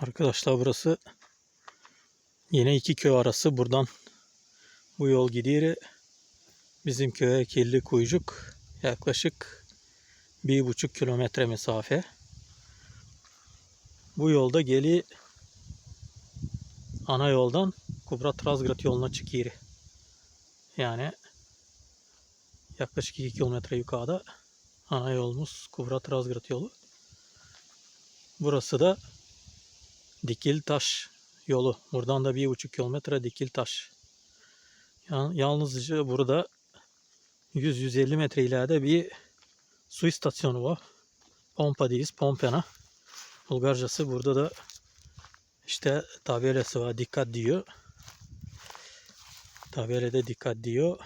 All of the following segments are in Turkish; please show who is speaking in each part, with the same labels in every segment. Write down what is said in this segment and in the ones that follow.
Speaker 1: Arkadaşlar burası yine iki köy arası. Buradan bu yol gidiyor. Bizim köye Kirli Kuyucuk yaklaşık bir buçuk kilometre mesafe. Bu yolda geli ana yoldan Kubrat Razgrad yoluna çıkıyor. Yani yaklaşık 2 kilometre yukarıda ana yolumuz Kubrat Razgrad yolu. Burası da Dikil Taş yolu. Buradan da bir buçuk kilometre Dikil Taş. Ya- Yalnızca burada 100-150 metre ileride bir su istasyonu var. Pompa değiliz, Pompena. Bulgarcası burada da işte tabelası var, dikkat diyor. Tabelada dikkat diyor.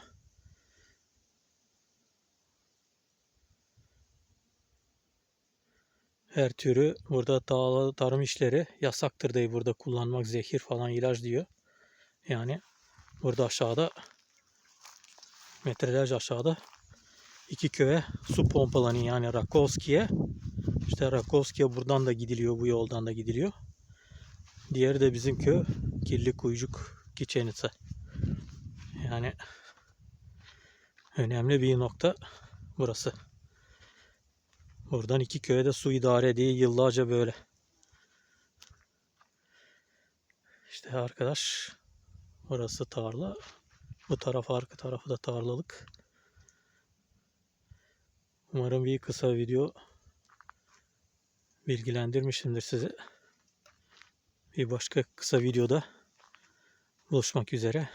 Speaker 1: Her türü burada ta- tarım işleri yasaktır diye burada kullanmak zehir falan ilaç diyor. Yani burada aşağıda metrelerce aşağıda iki köye su pompalanıyor yani Rakovski'ye. İşte Rakovski'ye buradan da gidiliyor bu yoldan da gidiliyor. Diğeri de bizim köy Kirli Kuyucuk Kiçenitse. Yani önemli bir nokta burası. Buradan iki köye de su idare ediyor yıllarca böyle. İşte arkadaş burası tarla. Bu taraf arka tarafı da tarlalık. Umarım bir kısa video bilgilendirmişimdir sizi. Bir başka kısa videoda buluşmak üzere.